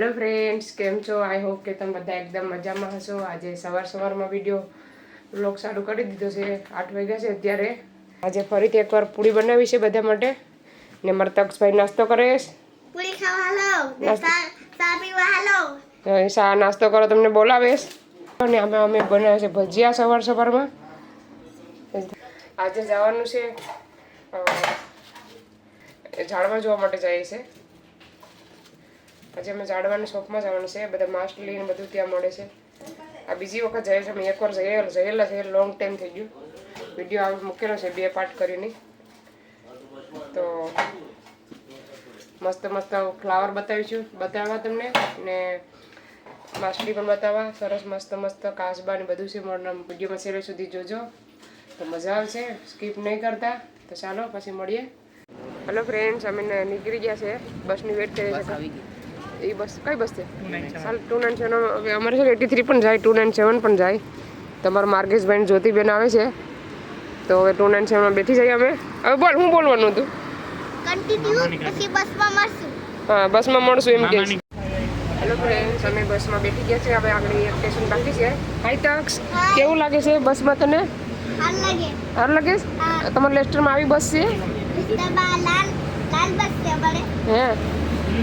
Hello friends કેમ છો? I hope કે તમે બધા એકદમ મજામાં હશો. આજે સવાર સવારમાં વીડિયો બ્લોગ ચાલુ કરી દીધો છે. આઠ વાગ્યા છે અત્યારે. આજે ફરીથી એકવાર પૂરી બનાવી છે બધા માટે. ને મારા તક્ષભાઈ નાસ્તો કરે પૂરી ખાવા શા નાસ્તો કરો તમને બોલાવે અને અમે અમે બનાવે છે ભજીયા સવાર સવારમાં. આજે જવાનું છે ઝાડમાં ઝાડવા જોવા માટે જઈએ છે. આજે અમે ઝાડવાની શોપમાં જવાનું છે, બધા માસ્ટલી લઈને બધું ત્યાં મળે છે. આ બીજી વખત જઈએ છે અમે એકવાર જઈએ, જયેલા છે લોંગ ટાઈમ થઈ ગયું. વીડિયો આ મૂકેલો છે, બે પાર્ટ કરીને. તો મસ્ત મસ્ત ફ્લાવર બતાવીશું, બતાવવા તમને, ને માછલી પણ બતાવવા. સરસ મસ્ત મસ્ત કાસબા ને બધું છે વિડીયોમાં છેલ્લે સુધી જોજો. તો મજા આવશે સ્કીપ નહીં કરતા. તો ચાલો, પછી મળીએ. હલો ફ્રેન્ડ્સ અમે નીકળી ગયા છે બસની વેટ કરીએ છીએ એ બસ કઈ બસ છે? ચાલ ટુ નાઇન સેવન હવે અમારે છે એટી થ્રી પણ જાય ટુ નાઇન સેવન પણ જાય. તમારા માર્ગેશભાઈ જ્યોતિબેન આવે છે. તો હવે ટુ નાઇન સેવનમાં બેઠી જઈએ અમે. હવે બોલ હું બોલવાનું હતું? હા બસમાં મળશું એમ કે હેલો ફ્રેન્ડ્સ અમે બસમાં બેઠી ગયા છે હવે આગળ એક સ્ટેશન બાકી છે. હાઈ તક્ષ કેવું લાગે છે બસમાં તને? સારું લાગે? તમારા લેસ્ટરમાં આવી બસ છે? હે?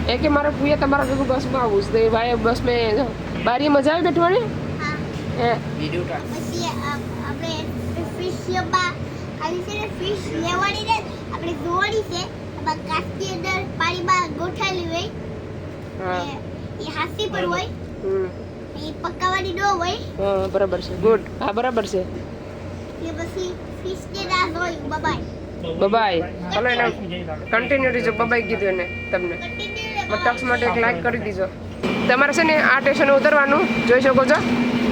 એ કે મારા ભૂયા તમારા ભેગું બસમાં આવું છે. તો એ ભાઈ બસ મેં બારી મજા આવી બેઠવાની હા. હે. પછી આપણે ફિશ બા આવી છે ફિશ લેવાની આપણે જોવાની છે. કાચની અંદર પાણીમાં ગોઠવેલી હોય. હા. એ હાસી પર હોય. હમ. એ પકાવવાની ન હોય. હા બરાબર છે. ગુડ. હા બરાબર છે. એ પછી ફિશ ને હોય બબાય બબાય ચલો એને કન્ટિન્યુ રીજો બબાઈ કીધું એને તમને. તક્ષ માટે એક લાઈક કરી દીજો. તમારે છે ને આ સ્ટેશને ઉતરવાનું, જોઈ શકો છો.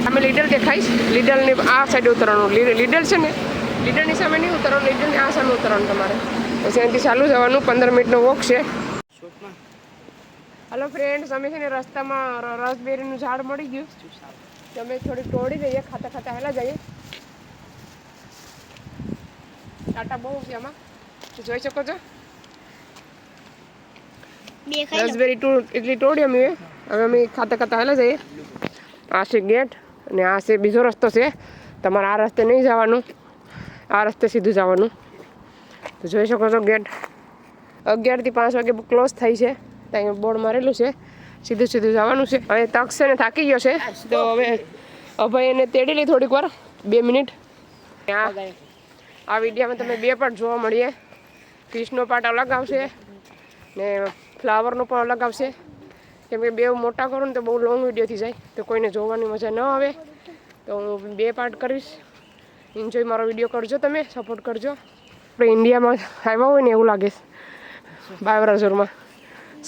અમે લીડલ દેખાઈશ લીડલની આ સાઈડ ઉતરવાનું. લીડલ છે ને લીડલની સામે નહીં ઉતરવાનું લીડલની આ સામે ઉતરવાનું તમારે. પછી અહીંથી ચાલુ જવાનું, પંદર મિનિટનો વોક છે. હલો ફ્રેન્ડ્સ અમે છે ને રસ્તામાં રસબેરીનું ઝાડ મળી ગયું. અમે થોડીક તોડી જઈએ, ખાતા ખાતા હેલા જઈએ. ટાટા બહુ છે આમાં. જોઈ શકો છો. રસબેરી ટુ એટલી તોડી અમે હવે અમે ખાતા ખાતા હાલે જઈએ. આ છે ગેટ અને આ છે બીજો રસ્તો છે. તમારે આ રસ્તે નહીં જવાનું. આ રસ્તે સીધું જવાનું. તો જોઈ શકો છો ગેટ. અગિયારથી પાંચ વાગે ક્લોઝ થાય છે. ત્યાં બોર્ડ મારેલું છે. સીધું સીધું જવાનું છે. હવે તક છે ને થાકી ગયો છે. તો હવે અભય એને તેડી લઈ થોડીક વાર. બે મિનિટ. આ આ વિડીયોમાં તમે બે પાર્ટ જોવા મળીએ. ક્રિષ્નો પાર્ટ અલગ આવશે. ને ફ્લાવરનો પણ અલગ આવશે. કેમ કે બે મોટા કરું ને તો બહુ લોંગ વીડિયો થઈ જાય. તો કોઈને જોવાની મજા ન આવે. તો હું બે પાર્ટ કરીશ. એન્જોય મારો વીડિયો કરજો તમે સપોર્ટ કરજો. આપણે ઇન્ડિયામાં આવ્યા હોય ને એવું લાગે છે. બાવરાજોરમાં.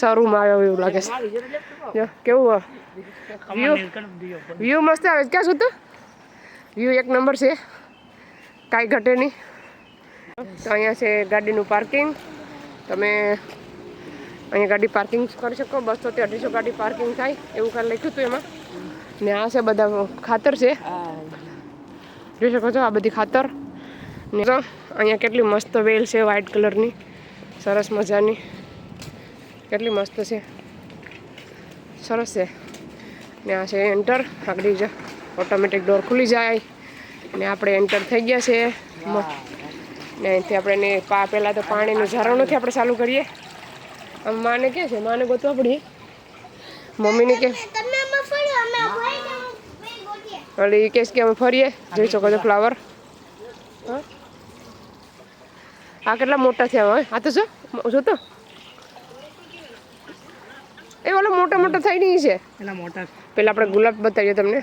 શરૂમાં આવ્યો એવું લાગે છે. કેવું વ્યૂ મસ્ત આવે છે. ક્યાં તો? વ્યૂ એક નંબર છે. કાંઈ ઘટે નહીં. તો અહીંયા છે ગાડીનું પાર્કિંગ તમે અહીંયા ગાડી પાર્કિંગ કરી શકો, બસો થી અઢીસો ગાડી પાર્કિંગ થાય, એવું કાલે લખ્યું હતું એમાં. ને આ છે બધા ખાતર છે. જોઈ શકો છો આ બધી ખાતર. ને અહીંયા કેટલી મસ્ત વેલ છે વ્હાઇટ કલરની. સરસ મજાની. કેટલી મસ્ત છે. સરસ છે. ને આ છે એન્ટર. આગળ જ, ઓટોમેટિક ડોર ખુલી જાય. ને આપણે એન્ટર થઈ ગયા છે. ને અહીંથી આપણે પહેલાં તો પાણીનું નથી આપણે ચાલુ કરીએ. માને કે છે માને ગોતવા પડી. મમ્મીને કે એટલે એ કહેશ કે અમે ફરીએ જોઈ શકો છો ફ્લાવર હા? આ કેટલા મોટા થયા હોય? આ તો જો જો તો એ ઓલા મોટા મોટા થઈ નહીં છે. પેલા આપણે ગુલાબ બતાવીએ તમને.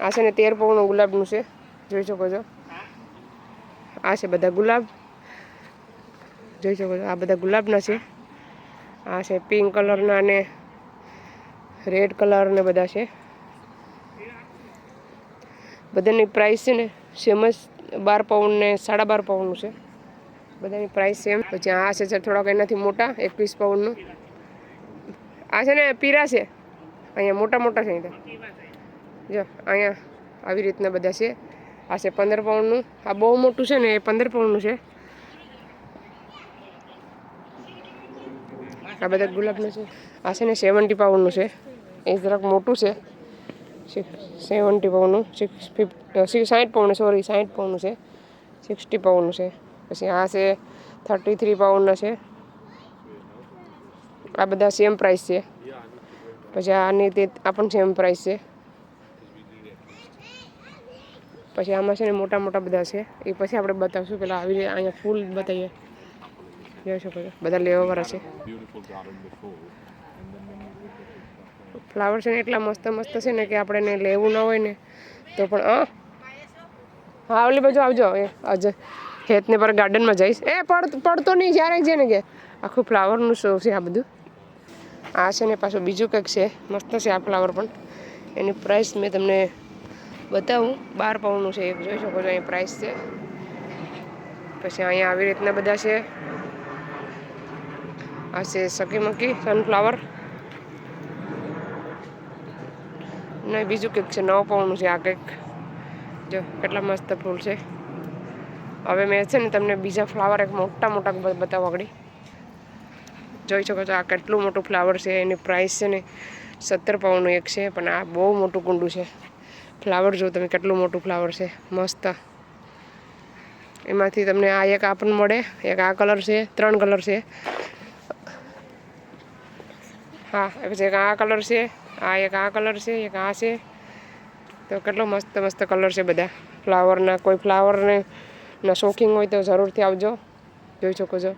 આ છે ને તેર પૌનું ગુલાબનું છે જોઈ શકો છો. આ છે બધા ગુલાબ. જોઈ શકો છો આ બધા ગુલાબના છે. આ છે પિંક કલરના અને રેડ કલર ને બધા છે. બધાની પ્રાઇસ છે ને સેમ જ બાર પાઉન્ડ ને સાડા બાર પાઉન્ડનું છે. બધાની પ્રાઇસ સેમ પછી આ છે થોડાક એનાથી મોટા, એકવીસ પાઉન્ડનું આ છે ને પીરા છે. અહીંયા મોટા મોટા છે અહીંયા. જો, અહીંયા આવી રીતના બધા છે. આ છે પંદર પાઉન્ડનું આ બહુ મોટું છે ને એ પંદર પાઉન્ડનું છે. આ બધા ગુલાબનું છે. આ છે ને સેવન્ટી પાઉન્ડનું છે. એ જરાક મોટું છે. સેવન્ટી પાઉન્ડનું સિક્સ ફિફ્ટી સાઠ પાઉન્ડ સોરી સાઠ પાઉન્ડનું છે. સિક્સટી પાઉન્ડનું છે. પછી આ છે થર્ટી થ્રી પાઉન્ડના છે. આ બધા સેમ પ્રાઇસ છે. પછી આની તે, આ પણ સેમ પ્રાઇસ છે. પછી આમાં છે ને મોટા મોટા બધા છે. એ પછી આપણે બતાવશું. પેલા આવી રીતે અહીંયા ફૂલ બતાવીએ. જોઈ શકો છો બધા લેવાવાળા છે. ફ્લાવર છે ને એટલા મસ્ત મસ્ત છે ને કે આપણે લેવું ના હોય ને તો પણ હા? હા ઓલી બાજુ આવજો એ આજે હેતને પર ગાર્ડનમાં જઈશ. એ પડ પડતો નહીં જ્યારે છે ને કે. આખું ફ્લાવરનું શો છે આ બધું. આ છે ને પાછું બીજું કંઈક છે. મસ્ત છે આ ફ્લાવર પણ. એની પ્રાઇસ મેં તમને બતાવું. બાર પાઉન્ડનું છે એક જોઈ શકો છો અહીં પ્રાઇસ છે. પછી અહીંયા આવી રીતના બધા છે. આ છે સકી મકી સનફ્લાવર ને બીજું કંઈક છે નવ પાઉન્ડનું છે આ કંઈક. જો, કેટલા મસ્ત ફૂલ છે. હવે મેં છે ને તમને બીજા ફ્લાવર એક મોટા મોટા બતાવો આગળ. જોઈ શકો છો આ કેટલું મોટું ફ્લાવર છે, એની પ્રાઇસ છે ને સત્તર પાઉન્ડનું એક છે, પણ આ બહુ મોટું કુંડું છે. ફ્લાવર જો તમે કેટલું મોટું ફ્લાવર છે, મસ્ત. એમાંથી તમને આ એક આ પણ મળે, એક આ કલર છે, ત્રણ કલર છે. હા પછી એક આ કલર છે, આ એક આ કલર છે, એક આ છે. તો કેટલો મસ્ત મસ્ત કલર છે બધા. ફ્લાવરના કોઈ ફ્લાવરને ના શોખીન હોય તો જરૂરથી આવજો. જોઈ શકો છો.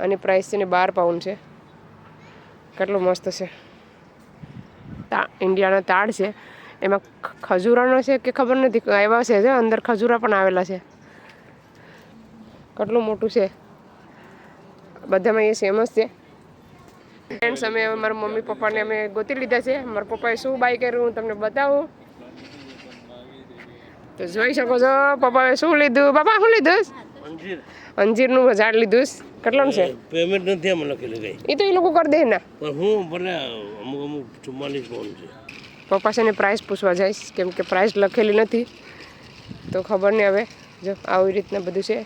આની પ્રાઇસ છે ને બાર પાઉન્ડ છે. કેટલું મસ્ત છે. તા ઇન્ડિયાના તાડ છે. એમાં ખજૂરાનો છે કે ખબર નથી, આવ્યા છે, અંદર ખજૂરા પણ આવેલા છે. કેટલું મોટું છે. બધામાં એ સેમ જ છે. ફ્રેન્ડ્સ અમે મારા મમ્મી પપ્પાને અમે ગોતી લીધા છે. મારા પપ્પાએ શું બાય કર્યું હું તમને બતાવું. તો જોઈ શકો છો પપ્પાએ શું લીધું? પપ્પા શું લીધું? અંજીરનું ઝાડ લીધું. કેટલાનું છે? પેમેન્ટ નથી અમે લખેલું કઈ. એ તો એ લોકો કરી દે ને. પણ હું ભલે અમુક અમુક ચુમ્માલીસ પાઉન્ડ છે. પપ્પા છે ને પ્રાઇસ પૂછવા જઈશ કેમ કે પ્રાઇસ લખેલી નથી. તો ખબર નહીં હવે. જો આવી રીતના બધું છે.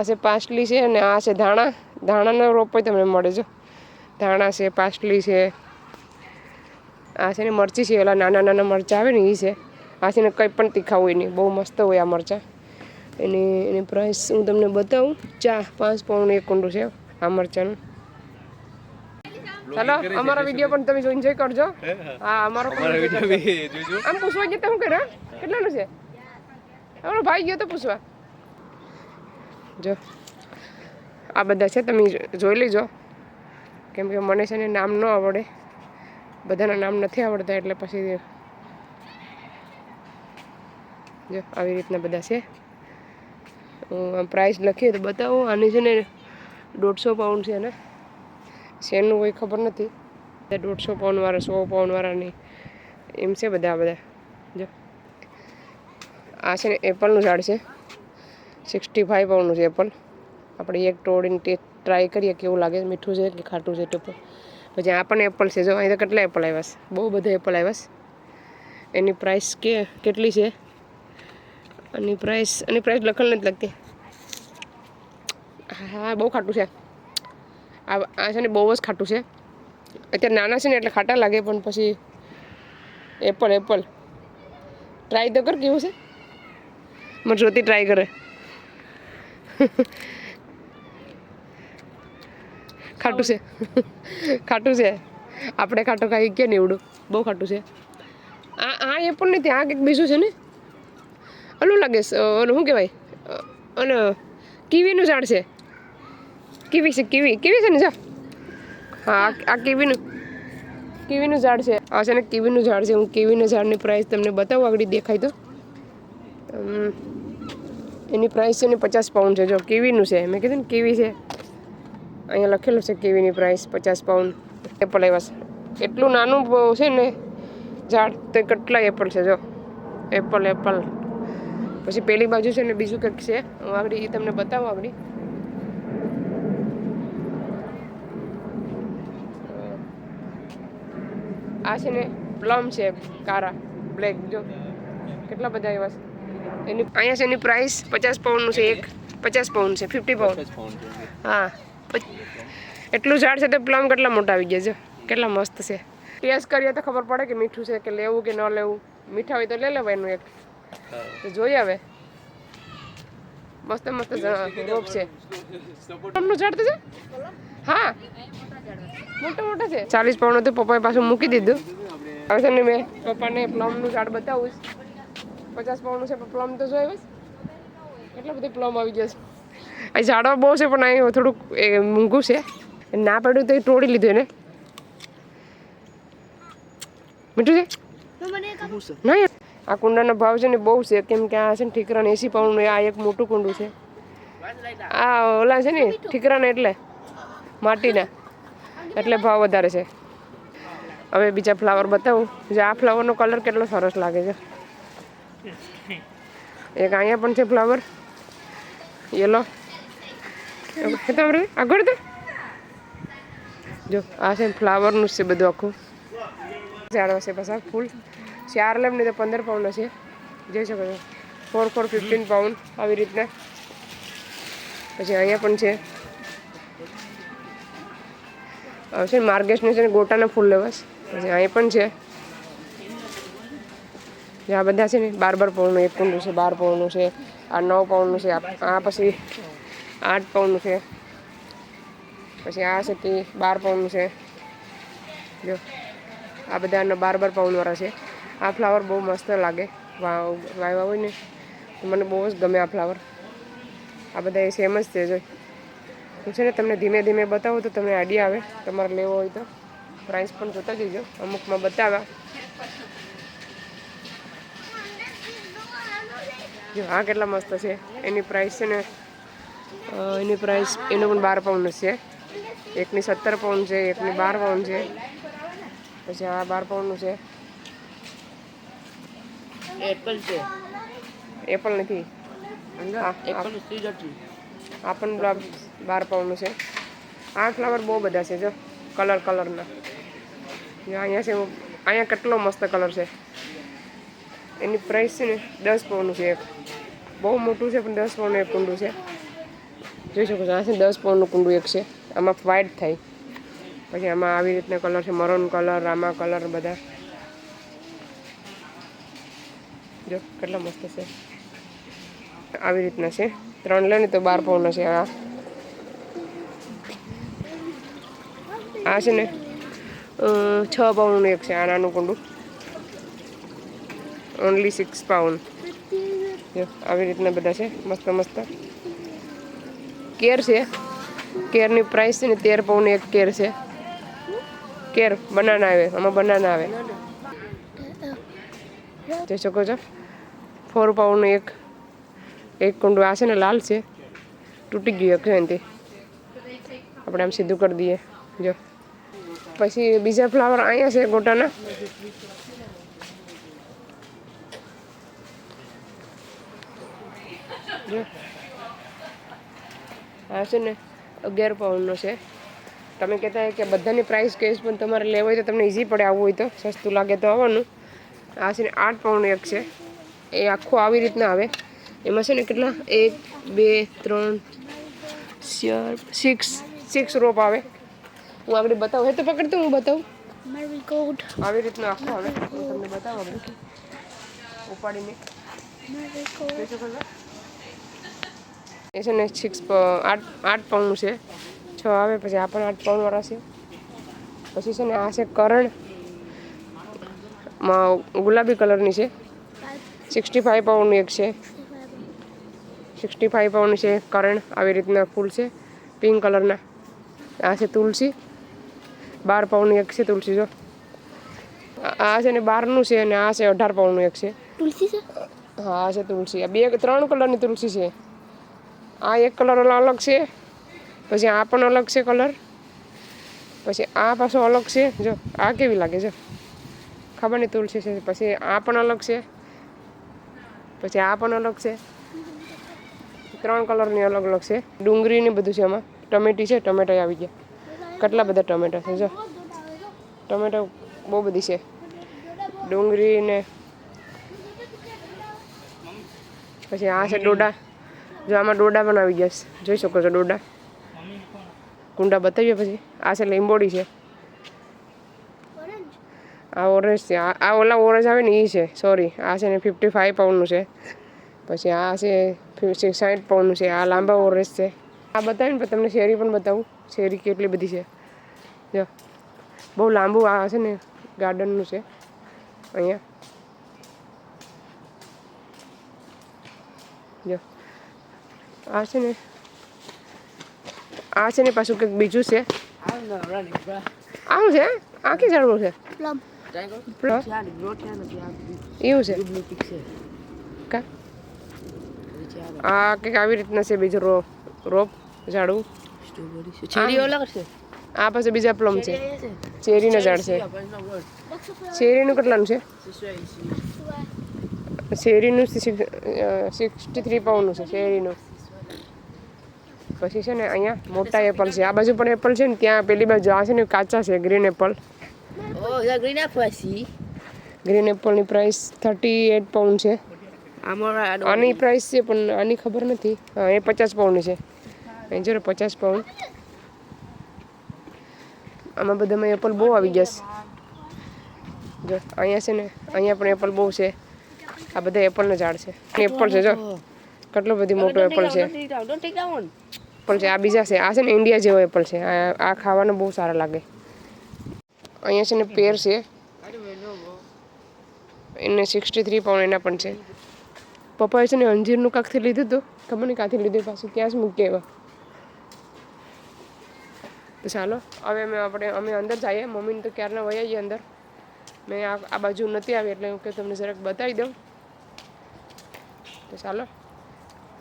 આ છે પાસલી છે અને આ છે ધાણા. ધાણાનો રોપ તમને મળે જો. ધાણા છે પાસલી છે. આ છે ને મરચી છે ઓલા નાના નાના મરચાં આવે ને એ છે. આ છે ને કંઈ પણ તીખા હોય નહીં બહુ મસ્ત હોય આ મરચાં. એની એની પ્રાઇસ હું તમને બતાવું. ચા પાંચ પાઉન્ડ એક કુંડું છે આ મરચાંનું. ચાલો અમારો વીડિયો પણ તમે એન્જોય કરજો. હા અમારો પણ. આમ પૂછવા જતા હું કરે કેટલાનું છે? અમારો ભાઈ ગયો તો પૂછવા. જો, આ બધા છે, તમે જોઈ લેજો. કેમ કે મને છે ને નામ ન આવડે. બધાના નામ નથી આવડતા, એટલે પછી જો, આવી રીતના બધા છે. હું પ્રાઇસ લખીએ તો બતાવું. આની છે ને દોઢસો પાઉન્ડ છે ને. શેરનું કોઈ ખબર નથી. બધા દોઢસો પાઉન્ડવાળા સો પાઉન્ડવાળાની એમ છે બધા બધા. જો. આ છે ને એપલનું ઝાડ છે. સિક્સટી ફાઈવ છે એપલ આપણે એક તોડીને ટેસ્ટ ટ્રાય કરીએ કેવું લાગે મીઠું છે કે ખાટું છે ટોપર પછી આ પણ એપલ છે. જો અહીં તો કેટલા એપલ આવ્યા છે? બહુ બધા એપલ આવ્યા છે. એની પ્રાઇસ કે, કેટલી છે? એની પ્રાઇસ એની પ્રાઇસ લખેલ નથી લગતી. હા, બહુ ખાટું છે. આ આ છે ને બહુ જ ખાટું છે. અત્યારે નાના છે ને એટલે ખાટા લાગે પણ પછી એપલ એપલ ટ્રાય તો કર કેવું છે? મને જ્યોતિ ટ્રાય કરે. ખાટું છે. ખાટું છે. આપણે ખાટું ખાઈ કે નીવડું બહુ ખાટું છે. આ આ એ પણ નથી, આ કંઈક બીજું છે ને? ઓલું લાગે ઓલું શું કહેવાય? અને, કીવીનું ઝાડ છે. કીવી છે, કીવી. કીવી છે ને, જા. હા, આ- કીવીનું. કીવીનું ઝાડ છે. આ છે ને, કીવીનું ઝાડ છે. હું કીવીના ઝાડની પ્રાઇસ તમને બતાવું, આગળ દેખાય તો. એની પ્રાઇસ છે ને પચાસ પાઉન્ડ છે. જો, કીવીનું છે? મેં કીધું ને, કીવી છે? અહીંયા લખેલું છે કીવીની પ્રાઇસ પચાસ પાઉન્ડ એપલ આવ્યા છે. એટલું નાનું છે ને, ઝાડ તો કેટલા એપલ છે, જો. એપલ એપલ પછી પેલી બાજુ છે ને, બીજું કંઈક છે. હું આગળ એ તમને બતાવું આગળ આ છે ને પ્લમ છે, કારા બ્લેક જો. કેટલા બધા એવા છે? એની અહીંયા છે એની પ્રાઇસ પચાસ પાઉન્ડનું છે એક. પચાસ પાઉન્ડ છે ફિફ્ટી પાઉન્ડ હા. એટલું ઝાડ છે તો પ્લમ કેટલા મોટા આવી ગયા છે. કેટલા મસ્ત છે. ટેસ્ટ કરીએ તો ખબર પડે કે મીઠું છે કે લેવું કે ન લેવું. મીઠા હોય તો લઈ લેવાય એનું એક. તો જોઈએ હવે. મસ્ત મસ્ત રોપ છે. પ્લમનું ઝાડ તો છે? હા. મોટા મોટા છે. ચાલીસ પાઉન્ડ હતું પપ્પાએ પાછું મૂકી દીધું. હવે છે ને મેં પપ્પાને પ્લમનું ઝાડ બતાવું પચાસ પાઉન્ડનું છે, પણ પ્લમ તો જોયું જ. કેટલા બધી પ્લમ આવી ગયા છે. આ ઝાડવા બહુ છે, પણ અહીં થોડુંક એ મૂંઘું છે. ના પડ્યું તો એ તોડી લીધું એને. મીઠું છે. નહીં. આ કુંડાનો ભાવ છે ને બહુ છે, કેમ કે આ છે ને ઠીકરાને એસી પાઉન્ડનું, આ એક મોટું કુંડું છે. આ ઓલા છે ને, ઠીકરાને એટલે, માટીના. એટલે ભાવ વધારે છે. હવે બીજા ફ્લાવર બતાવું. જે આ ફ્લાવરનો કલર કેટલો સરસ લાગે છે. એક અહીંયા પણ છે ફ્લાવર યલો આગળ તો જો, આ છે ફ્લાવરનું છે બધું આખું. ઝાડવા છે પાછા, ફૂલ. ચાર લેમ ને તો પંદર પાઉન્ડ છે જોઈ શકો છો. ફોર ફોર ફિફ્ટીન પાઉન્ડ આવી રીતના. પછી અહીંયા પણ છે. આવશે માર્ગેશને છે ગોટાના ફૂલ લેવાશ. પછી અહીંયા પણ છે. આ બધા છે ને બાર બાર પાઉન્ડનું એક કુંડું છે, બાર પાઉન્ડનું છે, આ નવ પાઉન્ડનું છે, આ પછી આઠ પાઉન્ડનું છે, પછી આ છે તે બાર પાઉન્ડનું છે. જો, આ બધા બાર બાર પાઉન્ડવાળા છે. આ ફ્લાવર બહુ મસ્ત લાગે. વાવ, વાવ્યા હોય ને મને બહુ જ ગમે આ ફ્લાવર. આ બધા એ સેમ જ છે, જો. હું છે ને તમને ધીમે ધીમે બતાવું તો તમને આઈડિયા આવે. તમારે લેવો હોય તો. પ્રાઇસ પણ જોતા જઈજો અમુકમાં બતાવ્યા. જો આ કેટલા મસ્ત છે. એની પ્રાઇસ છે ને એની પ્રાઇસ એનો પણ બાર પાઉન્ડ છે. એકની સત્તર પાઉન્ડ છે એકની બાર પાઉન્ડ છે. પછી આ બાર પાઉન્ડનું છે. એપલ છે. એપલ નથી. આ પણ બાર પાઉન્ડનું છે. આ ફ્લાવર બહુ બધા છે જો. કલર કલરના અહીંયા છે અહીંયા કેટલો મસ્ત કલર છે. એની પ્રાઇસ છે ને દસ પાઉન્ડનું છે એક. બહુ મોટું છે, પણ દસ પાઉન્ડનું એક કુંડું છે. જોઈ શકો છો આ છે દસ પાઉન્ડનું કુંડું એક છે. આમાં વ્હાઇટ થાય. પછી આમાં આવી રીતના કલર છે મરૂન કલર આમાં કલર બધા. જો, કેટલા મસ્ત છે. આવી રીતના છે. ત્રણ લે ને તો બાર પાઉન્ડના છે આ. આ છે ને છ પાઉન્ડનું એક છે આ નાનું કુંડું. ઓનલી સિક્સ પાઉન્ડ આવી રીતના બધા છે, મસ્ત મસ્ત. કેર છે, કેરની પ્રાઇસ છે ને તેર પાઉન્ડ એક કેર છે. કેર બનાના આવે, આમાં બનાના આવે. જોઈ શકો છો ફોર પાઉન્ડનું એક એક કુંડું આ છે ને લાલ છે. તૂટી ગયું એક એનાથી આપણે આમ સીધું કરી દઈએ. જો. પછી બીજા ફ્લાવર અહીંયા છે ગોટાના. જો આ છે ને અગિયાર પાઉન્ડનો છે. તમે કહેતા કે બધાની પ્રાઇસ કહીશ પણ તમારે લેવો હોય તો તમને ઇઝી પડે આવવું હોય તો. સસ્તું લાગે તો આવવાનું. આ છે ને આઠ પાઉન્ડ એક છે. એ આખું આવી રીતના આવે. એમાં છે ને કેટલા? એક બે ત્રણ ચાર સિક્સ સિક્સ રોપ આવે. હું આગળ બતાવું. હે તો પકડતો હું બતાવું. આવી રીતના આખું આવે. હું તમને બતાવું. આગળ ઉપાડીને મેરીગોલ્ડ જોઈ શકો છો એ છે ને સિક્સ આઠ આઠ પાઉન્ડ છે. છ આવે પછી આ પણ આઠ પાઉન્ડવાળા છે. પછી છે ને આ છે કરણમાં ગુલાબી કલરની છે. સિક્સટી ફાઈવ પાઉન્ડની એક છે. સિક્સટી ફાઈવ પાઉન્ડ છે કરણ આવી રીતના ફૂલ છે. પિંક કલરના. આ છે તુલસી. બાર પાઉન્ડની એક છે તુલસી જો. આ આ છે ને બારનું છે અને આ છે અઢાર પાઉન્ડનું એક છે. તુલસી છે? હા આ છે તુલસી. આ બે ત્રણ કલરની તુલસી છે. આ એક કલર અલગ છે. પછી આ પણ અલગ છે કલર પછી આ પાછો અલગ છે. જો, આ કેવી લાગે છે? ખબર નહીં તુલસી છે. પછી આ પણ અલગ છે. પછી આ પણ અલગ છે. ત્રણ કલરની અલગ અલગ છે. ડુંગળી ને બધું છે એમાં ટમેટી છે ટમેટા આવી ગયા. કેટલા બધા ટમેટા છે, જો. ટમેટો બહુ બધી છે. ડુંગળી ને પછી આ છે ડોડા. જો આમાં ડોડા પણ આવી ગયા છે. જોઈ શકો છો ડોડા. કુંડા બતાવીએ પછી. આ છે લીંબોડી છે. આ ઓરેન્જ છે. આ ઓલા ઓરેન્જ આવે ને એ છે. સોરી આ છે ને ફિફ્ટી ફાઈવ પાઉન્ડનું છે. પછી આ છે સાઠ પાઉન્ડનું છે. આ લાંબા ઓરેન્જ છે. આ બતાવીને પણ તમને શેરી પણ બતાવું. શેરી કેટલી બધી છે. જો. બહુ લાંબુ આ છે ને ગાર્ડનનું છે. અહીંયા. આ છે ને આ છે ને પાછું કંઈક બીજું છે. આવ છે? આખી ઝાડવું છે? આ એવું છે? કા? આ આ કંઈક આવી રીતના છે બીજું રો રોપ ઝાડવું આ પાસે બીજા પ્લમ છે. ચેરીના ઝાડ છે. આ શેરીનું કેટલાનું છે. શેરીનું સિક્સટી થ્રી પાઉન્ડનું છે શેરીનું પછી છે ને અહીંયા મોટા એપલ છે. આ બાજુ પણ એપલ છે ને ત્યાં પેલી બાજુ આ છે ને કાચા છે ગ્રીન એપલ. ગ્રીન એપલની પ્રાઇસ થર્ટી એટ પાઉન્ડ છે. આની પ્રાઇસ છે પણ આની ખબર નથી. એ પચાસ પાઉન્ડની છે. અહીં જો પચાસ પાઉન્ડ આમાં બધામાં એપલ બહુ આવી ગયા છે. જો અહીંયા છે ને અહીંયા પણ એપલ બહુ છે. આ બધા એપલના ઝાડ છે. એપલ છે જો. કેટલો બધી મોટો એપલ છે. એપલ છે, આ બીજા છે, આ છે ને ઇન્ડિયા જેવો એપલ છે, આ ખાવાનું બહુ સારા લાગે. અહીંયા છે ને પેર છે. એને સિક્સટી થ્રી પાઉન્ડ એના પણ છે. પપ્પાએ છે ને અંજીરનું કાંકથી લીધું હતું. ખબર નહીં કાંથી લીધું, પાછું ક્યાં જ મૂકીએ એવા તો ચાલો, હવે અમે આપણે, અમે અંદર જઈએ. મમ્મીને તો ક્યારના વહી જઈએ અંદર. મેં આ આ બાજુ નથી આવી, એટલે હું કે તમને જરાક બતાવી દઉં. તો ચાલો,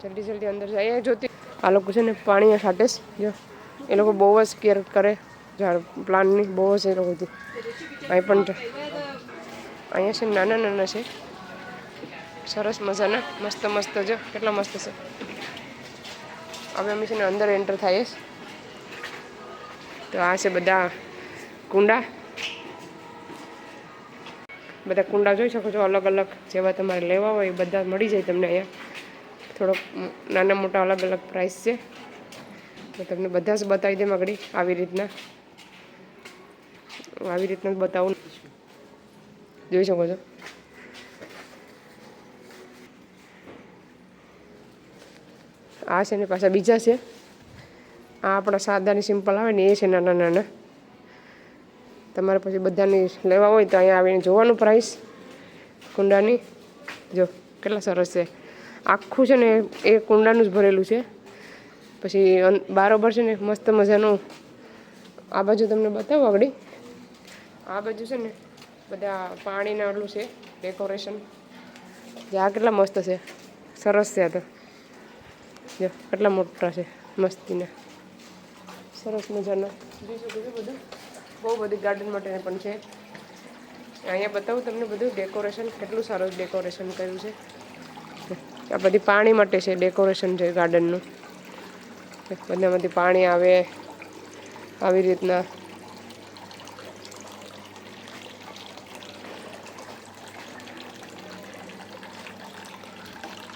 જલ્દી જલ્દી અંદર જઈએ. જોતી આ લોકો છે ને પાણી છાંટે જો, એ લોકો બહુ જ કેર કરે, ઝાડ, પ્લાન્ટની બહુ જ એ લોકોથી અહીં પણ અહીંયા છે નાના નાના છે. સરસ મજાના, મસ્ત મસ્ત જો, કેટલા મસ્ત છે. હવે અમે છે ને અંદર એન્ટર થઈએ તો આ છે બધા કુંડા. બધા કુંડા જોઈ શકો છો, અલગ અલગ જેવા તમારે લેવા હોય એ બધા મળી જાય તમને અહીંયા. થોડોક નાના મોટા અલગ અલગ પ્રાઇસ છે. તો તમને બધા જ બતાવી દે આગળ આવી રીતના. આવી રીતના બતાવું. જોઈ શકો છો. આ છે ને પાછા બીજા છે. આ આપણા સાદાની સિમ્પલ આવે ને એ છે નાના નાના. તમારે પછી બધાની લેવા હોય તો અહીંયા આવીને જોવાનું પ્રાઇસ કુંડાની. જો, કેટલા સરસ છે. આખું છે ને એ કુંડાનું જ ભરેલું છે. પછી બારોબર છે ને મસ્ત મજાનું. આ બાજુ તમને બતાવો આગળ. આ બાજુ છે ને બધા પાણીના ઓલું છે ડેકોરેશન જે આ કેટલા મસ્ત છે. સરસ છે આ તો. જો, કેટલા મોટા છે, મસ્તીના. સરસ મજાના. બીજું બધું બધું. બહુ બધી ગાર્ડન માટે પણ છે. અહીંયા બતાવું તમને બધું ડેકોરેશન કેટલું સારું ડેકોરેશન કર્યું છે. આ બધી પાણી માટે છે ડેકોરેશન છે ગાર્ડનનું. બધામાંથી પાણી આવે, આવી રીતના.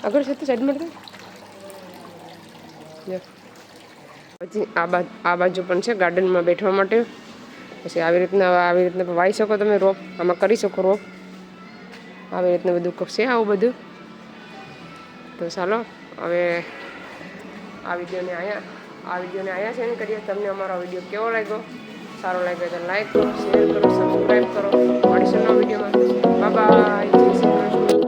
આગળ છે તો સાઈડમાં પછી આ બાજુ આ બાજુ પણ છે ગાર્ડનમાં બેઠવા માટે. પછી આવી રીતના આવી રીતના વાવી શકો તમે રોપ, આમાં કરી શકો રોપ. આવી રીતના બધું છે આવું બધું. તો ચાલો, હવે આ વિડીયોને અહીંયા આ વિડીયોને અહીંયા છે કરીએ. તમને અમારો વીડિયો કેવો લાગ્યો? સારો લાગ્યો તો લાઈક કરો શેર કરો સબસ્ક્રાઈબ કરો. મળીશું નવા વિડીયોમાં. બાય જય શ્રી કૃષ્ણ.